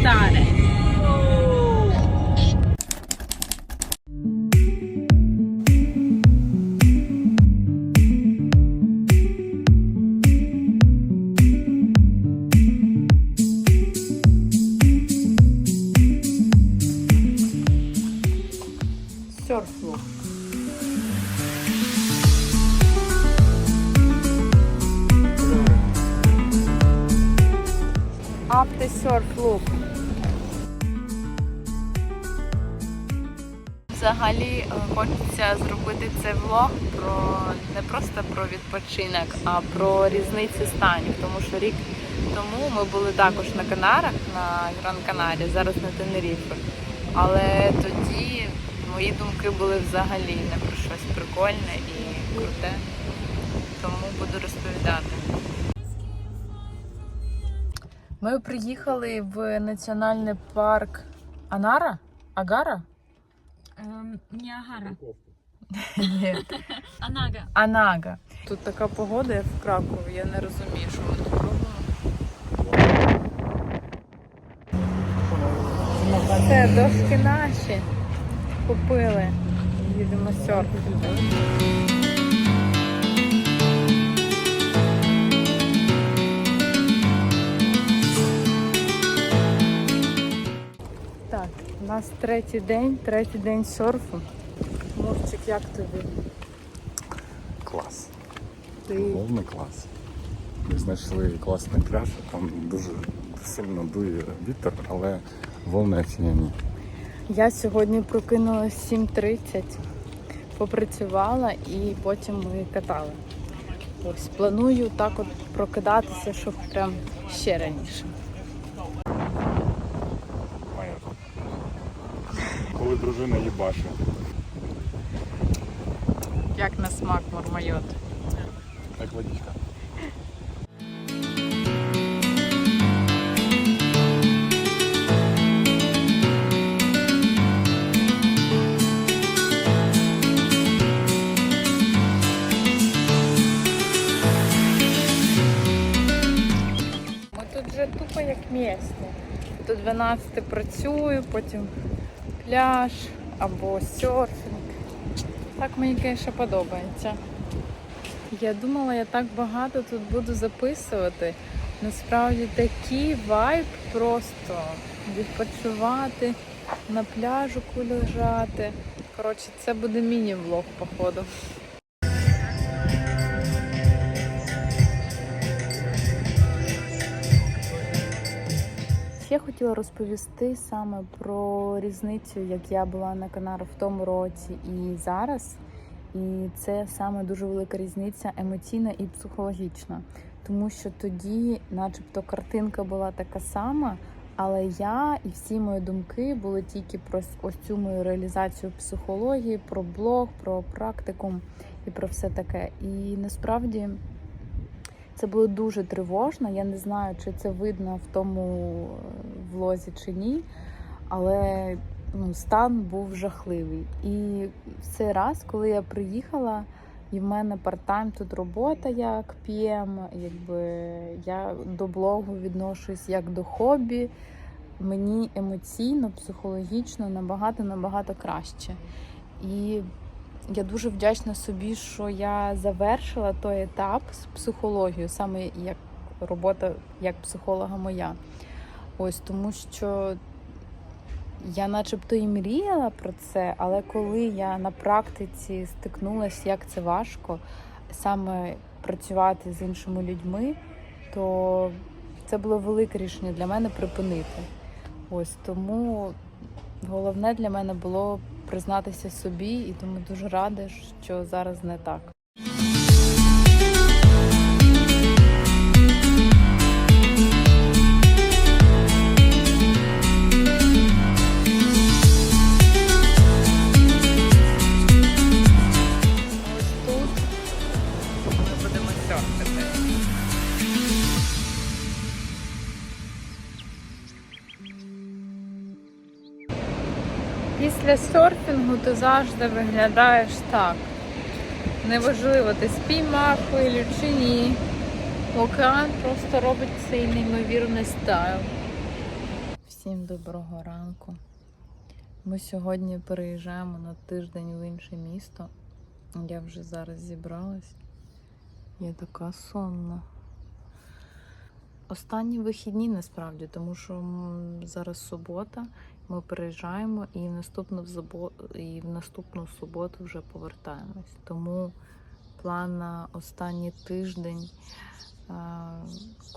started. After surf look. Взагалі е, хочеться зробити цей влог про не просто про відпочинок, а про різниці станів. Тому що рік тому ми були також на Канарах, на Гран Канарі, зараз на Тенеріфі. Але тоді мої думки були взагалі не про щось прикольне і круте. Тому буду розповідати. Ми приїхали в національний парк Анара? Агара? Ем, Ніагара. Анага. Анага. Тут така погода, як в Кракові, я не розумію, що ми тут робимо. Це дошки наші. Купили. Їдемо серфити. Нас третій день, третій день серфу. Мурчик, як тобі? Клас. Ти Головний клас. Ми знайшли класний пляж, там дуже сильно дує вітер, але волни офігенні. Я сьогодні прокинулась 7.30, попрацювала і потім ми катали. Ось планую так от прокидатися, щоб прям ще раніше. Моя. Коли дружина їбаше. Як на смак мармайот. Як водичка. Ми тут вже тупо як місце. Тут 12 працюю, потім пляж або серфінг. Так мені, звісно, подобається. Я думала, я так багато тут буду записувати. Насправді такий вайб просто відпочивати, на пляжу лежати. Коротше, це буде міні-влог, походу. Ще хотіла розповісти саме про різницю, як я була на Канарах в тому році і зараз. І це саме дуже велика різниця емоційна і психологічна. Тому що тоді, начебто, картинка була така сама, але я і всі мої думки були тільки про ось цю мою реалізацію психології, про блог, про практикум і про все таке. І насправді це було дуже тривожно. Я не знаю, чи це видно в тому е, влозі чи ні, але ну, стан був жахливий. І в цей раз, коли я приїхала, і в мене парт-тайм тут робота як PM, якби я до блогу відношусь як до хобі. Мені емоційно, психологічно набагато набагато краще. І я дуже вдячна собі, що я завершила той етап з психологією, саме як робота як психолога моя. Ось тому що я начебто і мріяла про це, але коли я на практиці стикнулася, як це важко саме працювати з іншими людьми, то це було велике рішення для мене припинити. Ось тому головне для мене було признатися собі, і тому дуже рада, що зараз не так. Після серфінгу ти завжди виглядаєш так. Неважливо, ти спіймав хвилю чи ні. Океан просто робить цей неймовірний стайл. Всім доброго ранку. Ми сьогодні переїжджаємо на тиждень в інше місто. Я вже зараз зібралась. Я така сонна. Останні вихідні насправді, тому що зараз субота, ми переїжджаємо і в наступну, взабо- і в наступну суботу вже повертаємось. Тому план на останній тиждень,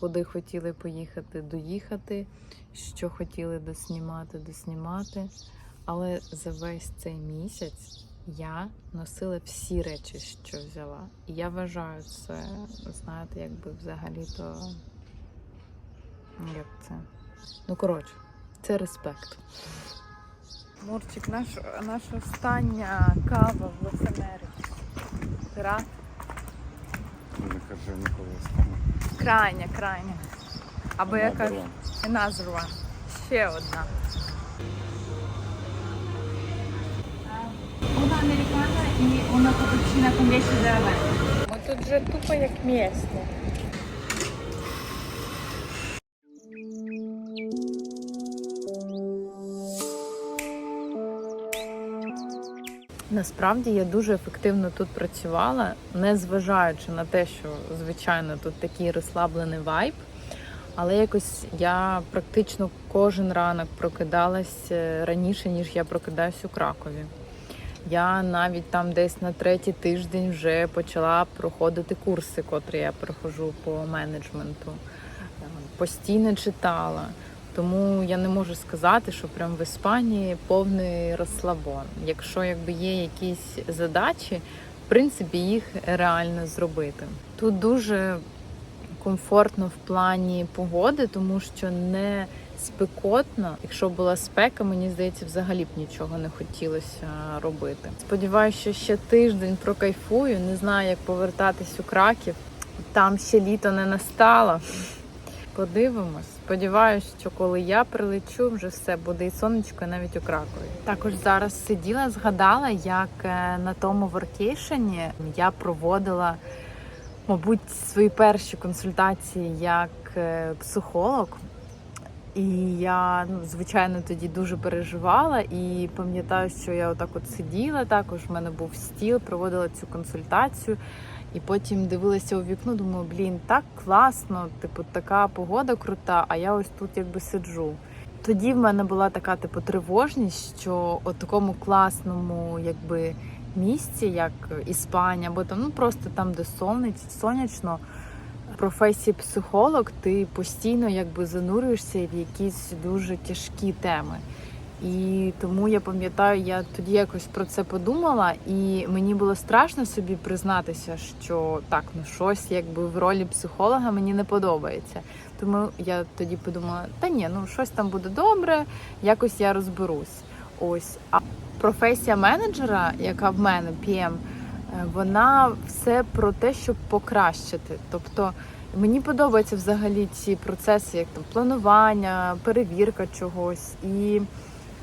куди хотіли поїхати, доїхати, що хотіли доснімати, доснімати. Але за весь цей місяць я носила всі речі, що взяла. І я вважаю це, знаєте, якби взагалі-то. Як це? Ну, коротше, це респект. Мурчик, наш, наша остання кава в Лос-Америці. Ти рад? Не кажи ніколи останнє. Крайня, крайня. Або я кажу, another one. Ще одна. Una americana і con leche de avena. Ми тут вже тупо як місні. Насправді я дуже ефективно тут працювала, не зважаючи на те, що звичайно тут такий розслаблений вайб. Але якось я практично кожен ранок прокидалась е, раніше, ніж я прокидаюсь у Кракові. Я навіть там десь на третій тиждень вже почала проходити курси, котрі я проходжу по менеджменту. Постійно читала. Тому я не можу сказати, що прям в Іспанії повний розслабон. Якщо якби є якісь задачі, в принципі, їх реально зробити. Тут дуже комфортно в плані погоди, тому що не спекотно. Якщо була спека, мені здається, взагалі б нічого не хотілося робити. Сподіваюся, що ще тиждень прокайфую. Не знаю, як повертатись у Краків. Там ще літо не настало. Подивимось. Сподіваюсь, що коли я прилечу, вже все буде і сонечко, і навіть у Кракові. Також зараз сиділа, згадала, як е, на тому воркейшені я проводила, мабуть, свої перші консультації як е, психолог. І я, ну, звичайно, тоді дуже переживала і пам'ятаю, що я отак от сиділа, також в мене був стіл, проводила цю консультацію. І потім дивилася у вікно, думаю, блін, так класно, типу, така погода крута, а я ось тут якби сиджу. Тоді в мене була така типу тривожність, що у такому класному якби місці, як Іспанія, або там ну просто там, де сонячно, професії психолог, ти постійно якби занурюєшся в якісь дуже тяжкі теми. І тому я пам'ятаю, я тоді якось про це подумала, і мені було страшно собі признатися, що так, ну щось якби в ролі психолога мені не подобається. Тому я тоді подумала, та ні, ну щось там буде добре, якось я розберусь. Ось а професія менеджера, яка в мене PM, вона все про те, щоб покращити. Тобто мені подобаються взагалі ці процеси, як там планування, перевірка чогось і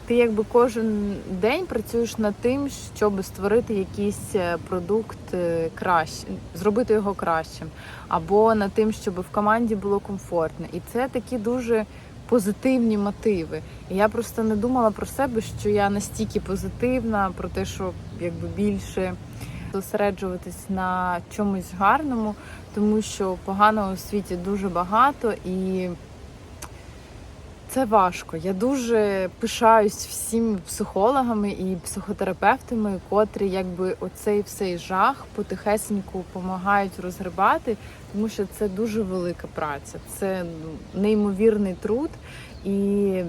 ти якби кожен день працюєш над тим, щоб створити якийсь е, продукт е, краще, зробити його кращим, або над тим, щоб в команді було комфортно. І це такі дуже позитивні мотиви. І я просто не думала про себе, що я настільки позитивна, про те, що якби більше зосереджуватись на чомусь гарному, тому що поганого у світі дуже багато і. Це важко. Я дуже пишаюсь всіми психологами і психотерапевтами, котрі якби оцей всей жах потихесеньку допомагають розгребати, тому що це дуже велика праця, це ну, неймовірний труд. І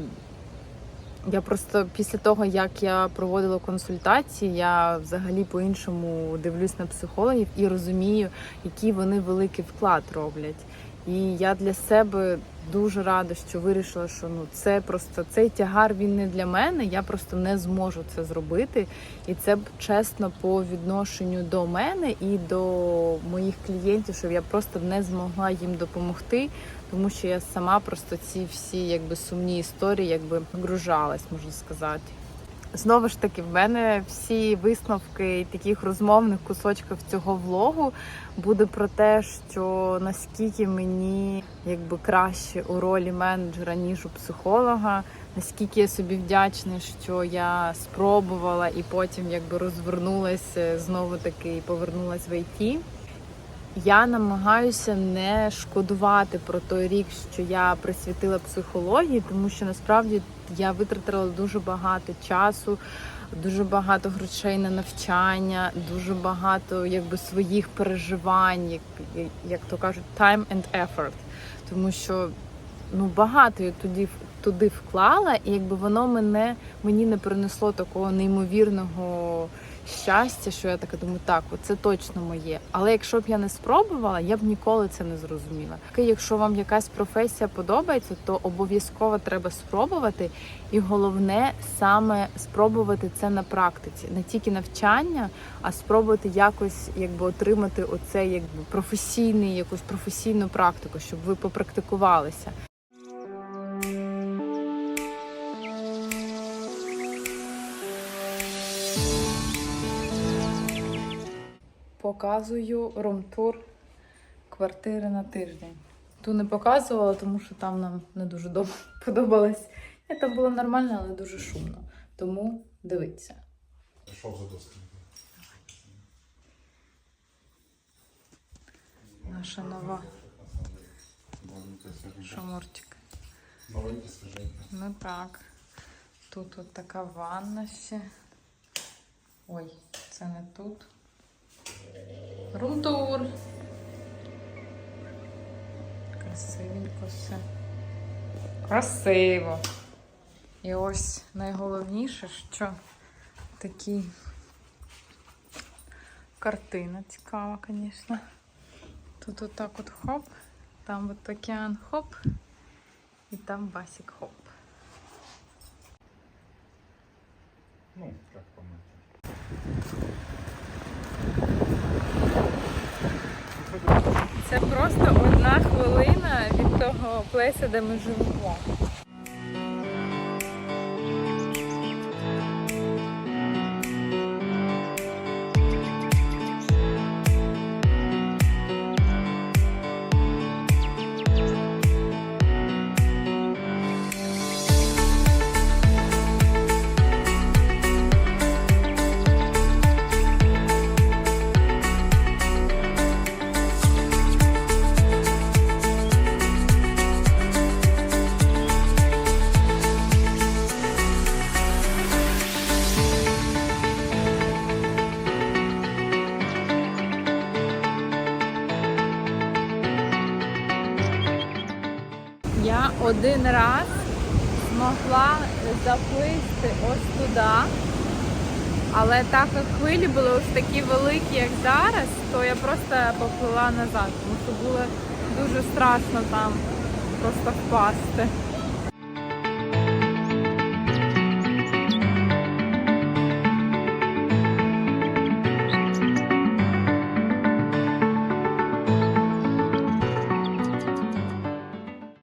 я просто після того, як я проводила консультації, я взагалі по-іншому дивлюсь на психологів і розумію, який вони великий вклад роблять. І я для себе дуже рада, що вирішила, що ну це просто цей тягар він не для мене. Я просто не зможу це зробити. І це чесно по відношенню до мене і до моїх клієнтів, щоб я просто не змогла їм допомогти, тому що я сама просто ці всі якби сумні історії якби гружалась, можна сказати. Знову ж таки, в мене всі висновки і таких розмовних кусочків цього влогу буде про те, що наскільки мені якби краще у ролі менеджера, ніж у психолога, наскільки я собі вдячна, що я спробувала і потім якби розвернулася знову таки і повернулася в ІТ. Я намагаюся не шкодувати про той рік, що я присвятила психології, тому що насправді я витратила дуже багато часу, дуже багато грошей на навчання, дуже багато якби своїх переживань, як, як то кажуть, time and effort. Тому що ну багато я тоді туди вклала, і якби воно мене мені не принесло такого неймовірного щастя, що я така думаю, так, це точно моє. Але якщо б я не спробувала, я б ніколи це не зрозуміла. Якщо вам якась професія подобається, то обов'язково треба спробувати. І головне саме спробувати це на практиці, не тільки навчання, а спробувати якось якби отримати оце якби професійний, якусь професійну практику, щоб ви попрактикувалися. Показую румтур квартири на тиждень. Ту не показувала, тому що там нам не дуже добре подобалось. Там було нормально, але дуже шумно. Тому дивіться. Пішов за досками. Наша нова шамурчик. Новенькі свіженькі. Ну так. Тут от така ванна ще. Ой, це не тут. Румтур. Красивенько все. Красиво. І ось найголовніше, що такі картина цікава, звісно. Тут отак от хоп, там от океан хоп, і там басік хоп. Ну, як помити. Це просто одна хвилина від того плеса, де ми живемо. Один раз змогла заплисти ось туди. Але так як хвилі були ось такі великі, як зараз, то я просто поплила назад, тому що було дуже страшно там просто впасти.